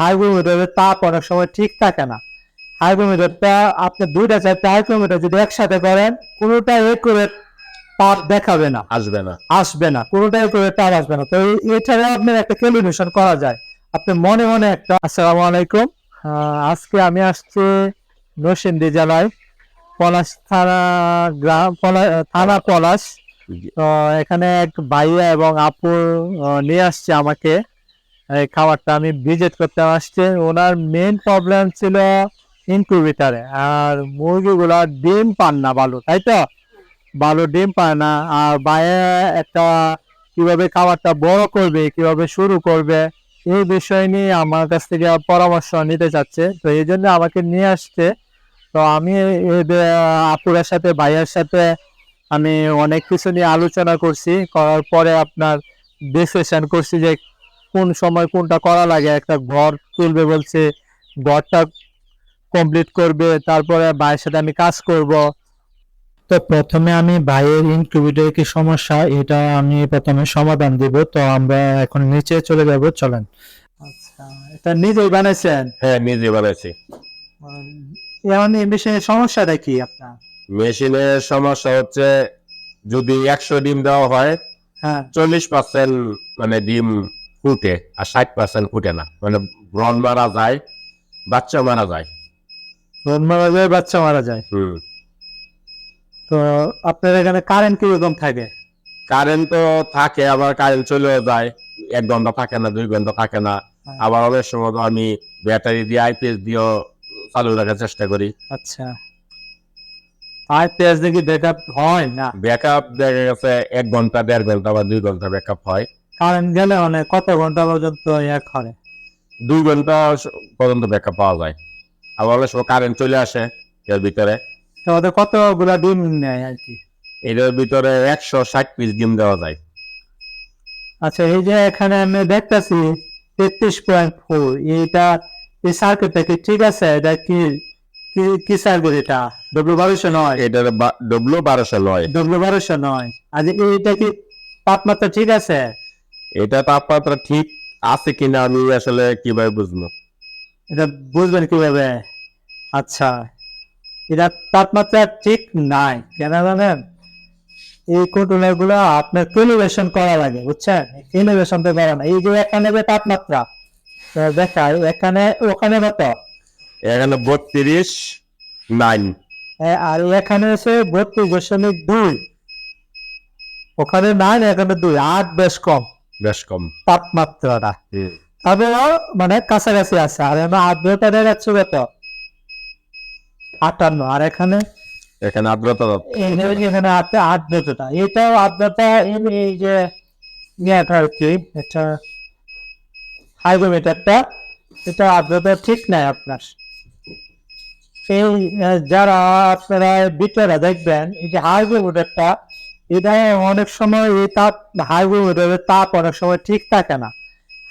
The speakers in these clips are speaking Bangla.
হাইগ্রোমিটারের তাপ অনেক সময় ঠিক থাকে না। হাইগ্রোমিটারটা আপনি দুইটা চারটা হাইগ্রোমিটার যদি একসাথে করেন কোনোটা একুরেট তাপ দেখাবে না। আসবে না। আসবে না কোনোটাই করে তার আসবে না। তো এছাড়া আপনার একটা ক্যালকুলেশন করা যায়। আপনি মনে মনে একটা আসসালামু আলাইকুম। আজকে আমি আসছি নরসিংদী জেলায় পলাশ থানা গ্রাম থানা পলাশ। তো এখানে এক ভাইয়া এবং আপু নিয়ে আসছে আমাকে। খাবারটা আমি ভিজিট করতে আসছে। ওনার মেন প্রবলেম ছিল ইনকিউবেটারে আর মুরগিগুলো ডিম পান না ভালো তাই তো? ভালো ডিম পায় না। আর বাইরে একটা কীভাবে খাবারটা বড় করবে, কীভাবে শুরু করবে, এই বিষয় নিয়ে আমার কাছ থেকে পরামর্শ নিতে চাচ্ছে। তো এই জন্য আমাকে নিয়ে আসছে। তো আমি আপুরের সাথে, ভাইয়ের সাথে আমি অনেক কিছু নিয়ে আলোচনা করছি। করার পরে আপনার ডিসিশন করছি যে কোন সময় কোনটা করা লাগে? একটা ঘর তুলবে বলছে ঘরটা কমপ্লিট করবে তারপরে ভাইয়ের সাথে আমি কাজ করব। তো প্রথমে আমি ভাইয়ের ইনকিউবেটর কি সমস্যা? এটা আমি প্রথমে সমাধান দিব। তো আমরা এখন নিচে চলে যাব চলেন। আচ্ছা এটা নিজেই বানাইছেন? হ্যাঁ নিজে বানাইছি। এখন এই বিষয়ে সমস্যাটা কি আপনার? মেশিনের সমস্যা হচ্ছে যদি একশো ডিম দেওয়া হয় হ্যাঁ। চল্লিশ পার্সেন্ট মানে ডিম ফুটে আর ষাট পার্সেন্ট ফুটে না। মানে ব্রন মারা যায় বাচ্চা মারা যায়। রোদ মারা যায় বাচ্চা মারা যায়। হুম। তো আপনার এখানে কারেন্ট কীরকম থাকে? কারেন্ট তো থাকে আবার কারেন্ট চলেও যায়। এক ঘণ্টা থাকে না দুই ঘণ্টা থাকে না। আবার অনেক সময় তো আমি ব্যাটারি দিয়ে আইপিএস দিয়েও চালু রাখার চেষ্টা করি। আচ্ছা। পেঁয়াজ দেখি ব্যাকআপ হয় না? ব্যাকআপ দেখা গেছে এক ঘণ্টা দেড় ঘণ্টা বা দুই ঘণ্টা ব্যাকআপ হয়। কারেন্ট গেলে মানে কত ঘণ্টা পর্যন্ত ইয়ে করে? দুই ঘণ্টা পর্যন্ত ব্যাকআপ পাওয়া যায়। আবার অনেক সময় কারেন্ট চলে আসে এর ভিতরে। তো ওদের কতগুলা ডিম নেয় আর কি? এটার ভিতরে একশো ষাট পিস ডিম দেওয়া যায়। আচ্ছা এই যে এখানে আমি দেখতেছি তেত্রিশ পয়েন্ট ফোর এটা এই সার্কিটটা কি ঠিক আছে? এটা কি কি- সার্কিট এটা? ডব্লিউ বারোশো নয়। এটা ডব্লু বারোশো নয়। ডব্লিউ বারোশো নয়। আর এটা কি তাপমাত্রা ঠিক আছে? এটা তাপমাত্রা ঠিক আছে কিনা আমি আসলে কীভাবে বুঝব? এটা বুঝবেন কীভাবে? আচ্ছা এটা তাপমাত্রা ঠিক নাই কেন জানেন? এই কন্ট্রোলারগুলো আপনার ক্যালিব্রেশন করা লাগে বুঝছেন? ক্যালিব্রেশন তো করা না। এই যে এখানে তাপমাত্রা দেখায় এখানে ওখানে কত? এখানে বত্রিশ নাইন এ, আর এখানে আছে বত্রিশ দশমিক দুই। ওখানে নাই এখানে দুই আট বেশ কম। বেশ কম। তাপমাত্রাটা। তবে মানে কাছাকাছি আছে। আর এখানে আর্দ্রতা দেখাচ্ছে কত আটান্ন। আর এখানে? এখানে আর্দ্রতা এখানে আর্দ্রতা এটাও আর্দ্রতা এই- এই যে ইয়েটা আর কি এটা হাইগ্রোমিটারটা। এটা আর্দ্রতা ঠিক নাই আপনার। এই যারা আপনারা ভিতরে দেখবেন এই যে হাইগ্রোমিটারটা এটা অনেক সময় এই তাপ হাইগ্রোমিটারের তাপ অনেক সময় ঠিক থাকে না।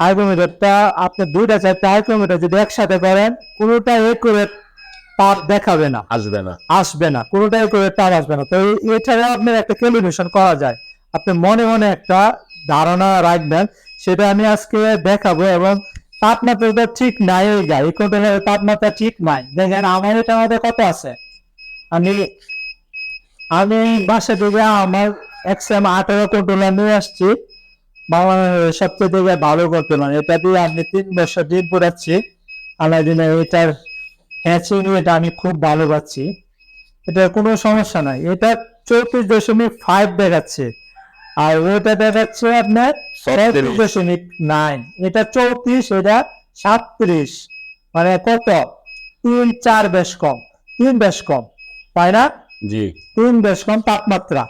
হাইগ্রোমিটারটা আপনি দুইটা চারটা হাইগ্রোমিটার যদি একসাথে করেন কোনোটা একুরেট তাপ দেখাবে না। আসবে না। আসবে না কোনোটাই করে তার আসবে না। তো এছাড়া আপনার একটা ক্যালকুলেশন করা যায়। আপনি মনে মনে একটা ধারণা রাখবেন সেটা আমি আজকে দেখাবো এবং তাপমাত্রাটা ঠিক নাই ওই এই তাপমাত্রা ঠিক নাই। দেখেন আমার এটা আমাদের কত আছে? আমি আমি বাসা থেকে আমার এক্সএম আঠারো কন্ট্রোলার নিয়ে আসছি। বাংলাদেশের সবচেয়ে থেকে ভালো কন্ট্রোলার এটা দিয়ে আমি তিন বছর দিন পড়াচ্ছি। দিনে এটার হ্যাচিং এটা আমি খুব ভালো পাচ্ছি। এটা কোনো সমস্যা নাই। এটা চৌত্রিশ দশমিক ফাইভ দেখাচ্ছে। আর ওটা দেখাচ্ছে আপনার ছত্রিশ। দশমিক নাইন এটা চৌত্রিশ এটা সাতত্রিশ। মানে কত? তিন চার বেশ কম। তিন বেশ কম। তাই না? জি। তিন বেশ কম তাপমাত্রা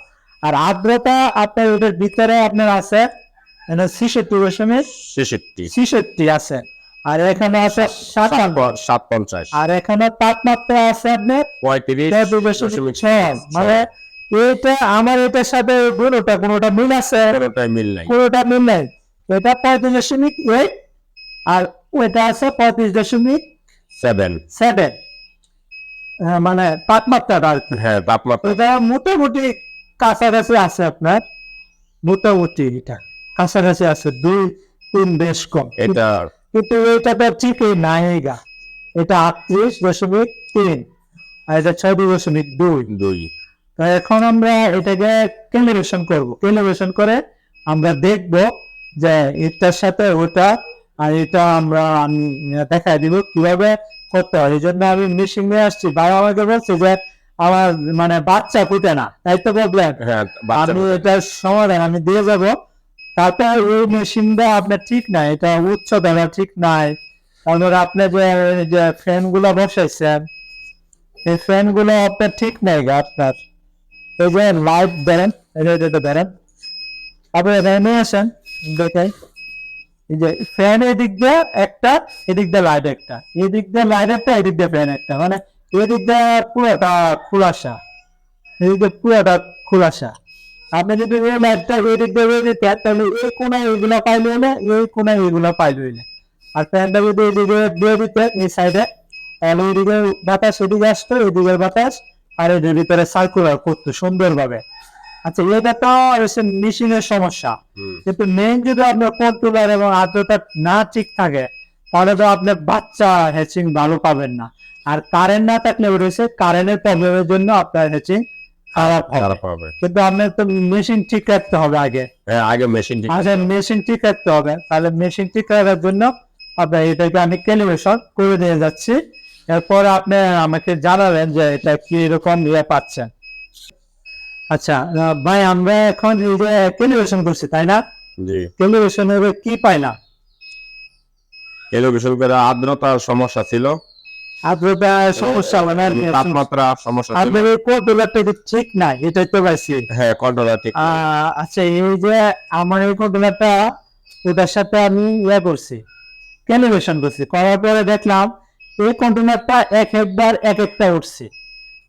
আর আর্দ্রতা আপনার ওটার ভিতরে আপনার আছে ছিষট্টি দশমিক ছেষট্টি। ছিষট্টি আছে। আর এখানে আছে সাত পঞ্চাশ আর এখানে তাপমাত্রা আছে আপনার পঁয়ত্রিশ। মানে এটা আমার এটার সাথে কোনোটা কোনোটা মিল আছে? মিল নাই। কোনোটা মিল নাই। এটা পঁয়ত্রিশ দশমিক এইট। আর ওইটা আছে পঁয়ত্রিশ দশমিক সেভেন। সেভেন। মানে তাপমাত্রাটা আর কি। হ্যাঁ তাপমাত্রা। মোটামুটি কাছাকাছি আছে আপনার মোটামুটি এটা। কাছাকাছি আছে দুই তিন বেশ কম। এটা কিন্তু এটা তো ঠিকই নাই গা। এটা আটত্রিশ দশমিক তিন আর এটা ছয়ত্রিশ দশমিক দুই। দুই। তো এখন আমরা এটাকে ক্যালিব্রেশন করব। ক্যালিব্রেশন করে আমরা দেখব যে এটার সাথে ওটা আর এটা আমরা আমি দেখাই দিব কীভাবে করতে হয়। এই জন্য আমি মেশিন নিয়ে আসছি। ভাই আমাকে বলছে যে আমার মানে বাচ্চা ফুটে না। তাই তো প্রবলেম হ্যাঁ আমি এটার সমাধান আমি দিয়ে যাব। তারপর ওই মেশিনটা আপনার ঠিক নাই। এটা উচ্চতা ঠিক নাই। তারপর আপনি যে ফ্যানগুলো বসাইছেন এই ফ্যানগুলো আপনার ঠিক নাই আপনার। এই যে লাইট দেন এটা এটা দেন আপনি রেমে আসেন দেখাই। এই যে ফ্যান এদিক দিয়ে একটা, এদিক দিয়ে লাইট একটা। এদিক দিয়ে লাইট একটা, এদিক দিয়ে ফ্যান একটা। মানে এদিক দিয়ে পুরোটা খোলাসা। এদিকে পুরোটা খোলাসা। আপনি যদি এই লাইটটা এদিক দিয়ে বেরিয়ে দিতেন তাহলে এই কোনায় এগুলো পাইলে না এই কোনায় এগুলো পাইলে না আর ফ্যানটা যদি এদিকে দিয়ে দিতেন, এই সাইডে তাহলে এদিকে বাতাস এদিকে আসতো এদিকের বাতাস, আর এদের ভিতরে সার্কুলার করতো সুন্দরভাবে। আচ্ছা এটা তো হচ্ছে মেশিনের সমস্যা। কিন্তু যদি আপনার কন্ট্রোলার এবং আর্দ্রতা না ঠিক থাকে তাহলে তো আপনার বাচ্চা হ্যাচিং ভালো পাবেন না। আর কারেন্ট না থাকলে রয়েছে কারেন্টের প্রবলেমের জন্য আপনার খারাপ খারাপ হবে। কিন্তু আপনার তো মেশিন ঠিক রাখতে হবে আগে। হ্যাঁ আগে মেশিন আগে মেশিন ঠিক রাখতে হবে। তাহলে মেশিন ঠিক রাখার জন্য আপনার এটাকে আমি ক্যালিব্রেশন করে দিয়ে যাচ্ছি। এরপর আপনি আমাকে জানাবেন যে এটা কি রকম ইয়ে পাচ্ছেন। আচ্ছা ভাই আমরা এখন এই যে ক্যালিব্রেশন করছি তাই না? জি। কি পাইলাম এডুকেশন করে আর্দ্রতার সমস্যা ছিল। আর্দ্রতা সমস্যা মানে তাপমাত্রা সমস্যা ছিল। কন্ট্রোলারটা ঠিক নাই এটাই তো পাইছি হ্যাঁ কন্ট্রোলার ঠিক আচ্ছা এই যে আমার এই কন্ট্রোলারটা ওটার সাথে আমি ইয়ে করছি করছি। করার পরে দেখলাম এই কন্ট্রোলারটা এক একবার এক একটা উঠছে।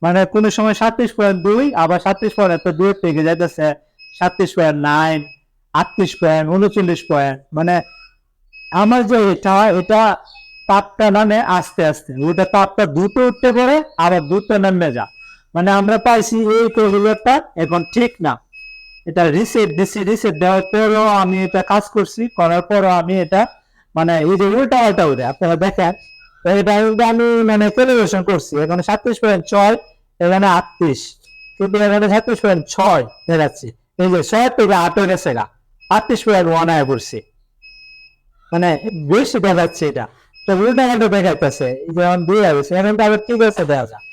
মানে কোনো সময় সাতত্রিশ পয়েন্ট দুই, আবার সাতত্রিশ পয়েন্ট দুই থেকে যাইতেছে সাতত্রিশ পয়েন্ট নাইন আটত্রিশ পয়েন্ট উনচল্লিশ পয়েন্ট মানে আমার যে এটা হয় এটা তাপটা নামে আস্তে আস্তে ওটা তাপটা দুটো উঠতে পারে, আবার দুটো নামে যা মানে আমরা পাইছি এই কন্ট্রোলারটা এখন ঠিক না। এটা রিসেট দিছি রিসেট দেওয়ার পরেও আমি এটা কাজ করছি, করার পরও আমি এটা মানে এই যে উল্টা উল্টা উঠে আপনারা দেখেন এটা আমি মানে ক্যালিব্রেশন করছি। এখানে সাতত্রিশ পয়েন্ট ছয় এখানে আটত্রিশ। কিন্তু এখানে সাতত্রিশ পয়েন্ট ছয় দেখাচ্ছি। এই যে ছয় থেকে আট হয়ে গেছে গা আটত্রিশ পয়েন্ট ওয়ান আয় মানে বেশি দেখাচ্ছে এটা। তো উল্টা দেখাইতেছে। যেমন দুই এখানে তো আবার ঠিক আছে দেখা যায়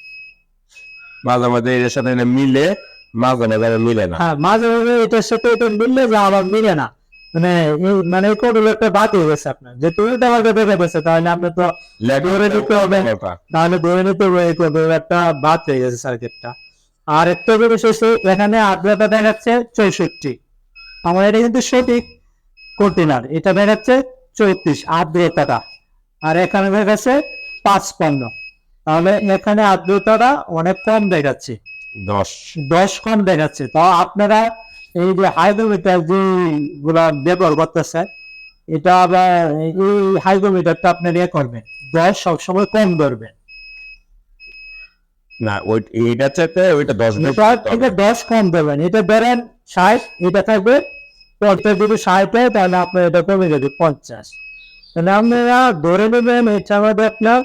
মাঝে মাঝে এর সাথে মিলে মাঝে মাঝে মিলে না। হ্যাঁ মাঝে মাঝে এটার সাথে এটা মিললে যা আবার মিলে না। মানে মানে এই কোডগুলো একটা বাদ হয়ে গেছে আপনার। যে তুমি তো দেখে গেছে তাহলে আপনি তো ধরে নিতে হবে। তাহলে ধরে নিতে হবে একটা বাদ হয়ে গেছে সার্কিটটা আর একটা বিষয় এখানে আর্দ্রতা দেখাচ্ছে চৌষট্টি। আমার এটা কিন্তু সঠিক কন্টেনার এটা দেখাচ্ছে চৌত্রিশ আর্দ্রতাটা আর এখানে দেখাচ্ছে পাঁচপান্ন তাহলে এখানে আর্দ্রতাটা অনেক কম দেখাচ্ছে। দশ। দশ কম দেখাচ্ছে। তো আপনারা এই যে হাইড্রোমিটার যে গুলা ব্যবহার করতেছে এটা আবার এই হাইড্রোমিটারটা আপনার ইয়ে করবেন দশ সবসময় কম ধরবেন না ওই এইটা চাইতে ওইটা দশ এটা দশ কম দেবেন এটা ষাট এটা থাকবে পঞ্চাশ যদি ষাট হয় তাহলে আপনার এটা কমে যাবে পঞ্চাশ। তাহলে আপনারা ধরে নেবেন এটা আমাদের আপনার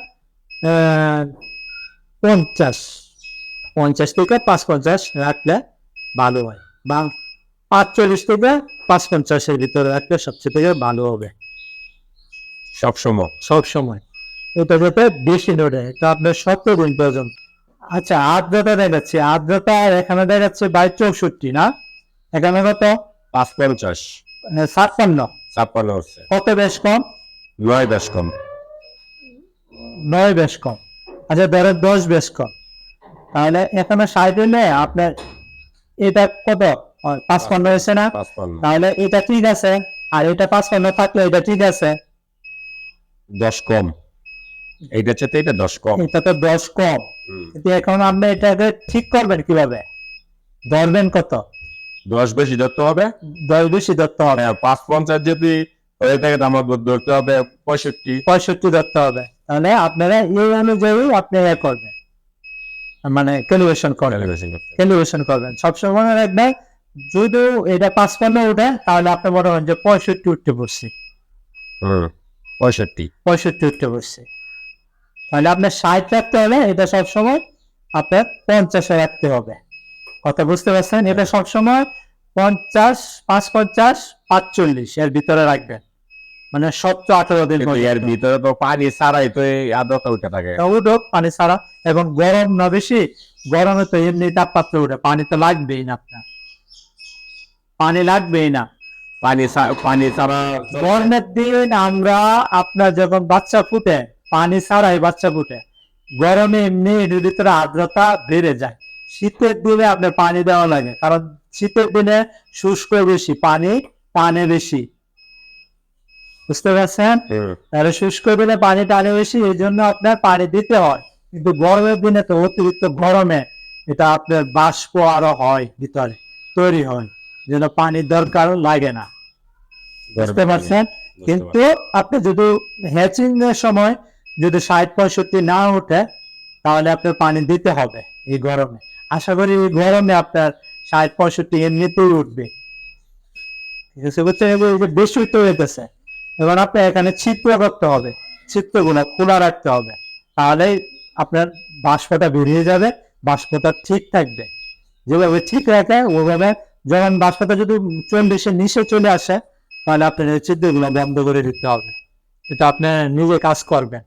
পঞ্চাশ। পঞ্চাশ থেকে পাঁচ পঞ্চাশ রাখলে ভালো হয়। বা পাঁচচল্লিশ থেকে পাঁচ পঞ্চাশের ভিতরে রাখলে সবচেয়ে থেকে ভালো হবে। সবসময় সবসময় এটা যাতে বেশি নড়ে এটা আপনার সত্তর দিন পর্যন্ত আচ্ছা আর্দ্রতা দেখাচ্ছে আর্দ্রতা এখানে দেখাচ্ছে বাই চৌষট্টি না? এখানে কত? পাঁচ পঞ্চাশ মানে ছাপ্পান্ন। ছাপ্পান্ন হচ্ছে। কত বেশ কম? নয় বেশ কম। নয় বেশ কম। আচ্ছা ধরেন দশ বেশ কম। তাহলে এখানে সাইডে নেই আপনার এটা কত? পাঁচপান্ন হয়েছে না? তাহলে এটা ঠিক আছে। আর এটা পাঁচপান্ন থাকলে এটা ঠিক আছে। দশ কম। এইটা চাইতে এটা দশ কম। এটা তো দশ কম। কিন্তু এখন আপনি এটাকে ঠিক করবেন কীভাবে? ধরবেন কত? দশ বেশি ধরতে হবে? দশ বেশি ধরতে হবে। হ্যাঁ, পাঁচ পঞ্চাশ যদি হয়ে থাকে তো আমার ধরতে হবে পঁয়ষট্টি। পঁয়ষট্টি ধরতে হবে। তাহলে আপনারা এই অনুযায়ী আপনি ইয়ে করবেন। মানে ক্যালিব্রেশন করবেন। ক্যালিব্রেশন করবেন। সবসময় মনে রাখবেন যদি এটা পাঁচপান্ন উঠে তাহলে আপনি মনে হন যে পঁয়ষট্টি উঠতে পড়ছি পঁয়ষট্টি। পঁয়ষট্টি উঠতে বসছে। তাহলে আপনার ষাট রাখতে হবে এটা সবসময় আপনার পঞ্চাশে রাখতে হবে। কথা বুঝতে পারছেন? এটা সবসময় পঞ্চাশ পাঁচ পঞ্চাশ পাঁচচল্লিশ এর ভিতরে রাখবেন। মানে সত্তর আঠারো দিন এর ভিতরে তো পানি ছাড়াই তো এই উঠে থাকে। উঠুক পানি ছাড়া। এবং গরম না বেশি গরমে তো এমনি তাপমাত্রা উঠে পানি তো লাগবেই না আপনার। পানি লাগবেই না। পানি পানি ছাড়া গরমের দিন আমরা আপনার যখন বাচ্চা ফুটে পানি ছাড়াই বাচ্চা ফুটে গরমে এমনি ভিতরে আর্দ্রতা বেড়ে যায়। শীতের দিনে আপনার পানি দেওয়া লাগে কারণ শীতের দিনে শুষ্ক বেশি পানি টানে বেশি। বুঝতে পারছেন? তাহলে শুষ্ক দিনে পানি টানে বেশি এই জন্য আপনার পানি দিতে হয়। কিন্তু গরমের দিনে তো অতিরিক্ত গরমে এটা আপনার বাষ্প আরও হয় ভিতরে তৈরি হয়। যেন পানির দরকার লাগে না। বুঝতে পারছেন? কিন্তু আপনি যদি হ্যাচিং এর সময় যদি ষাট পঁয়ষট্টি না ওঠে তাহলে আপনার পানি দিতে হবে এই গরমে। আশা করি এই গরমে আপনার ষাট পঁয়ষট্টি এমনিতেই উঠবে। ঠিক আছে বুঝছেন? বেশি উঠতে হইতেছে এবার আপনার এখানে ছিদ্র করতে হবে। ছিদ্রগুলো খোলা রাখতে হবে। তাহলে আপনার বাষ্পটা বেরিয়ে যাবে বাষ্পটা ঠিক থাকবে। যেভাবে ঠিক রাখে ওইভাবে যখন বাষ্পটা যদি চল্লিশের নিচে চলে আসে, তাহলে আপনার ছিদ্রগুলো বন্ধ করে দিতে হবে। এটা আপনি নিজে কাজ করবেন।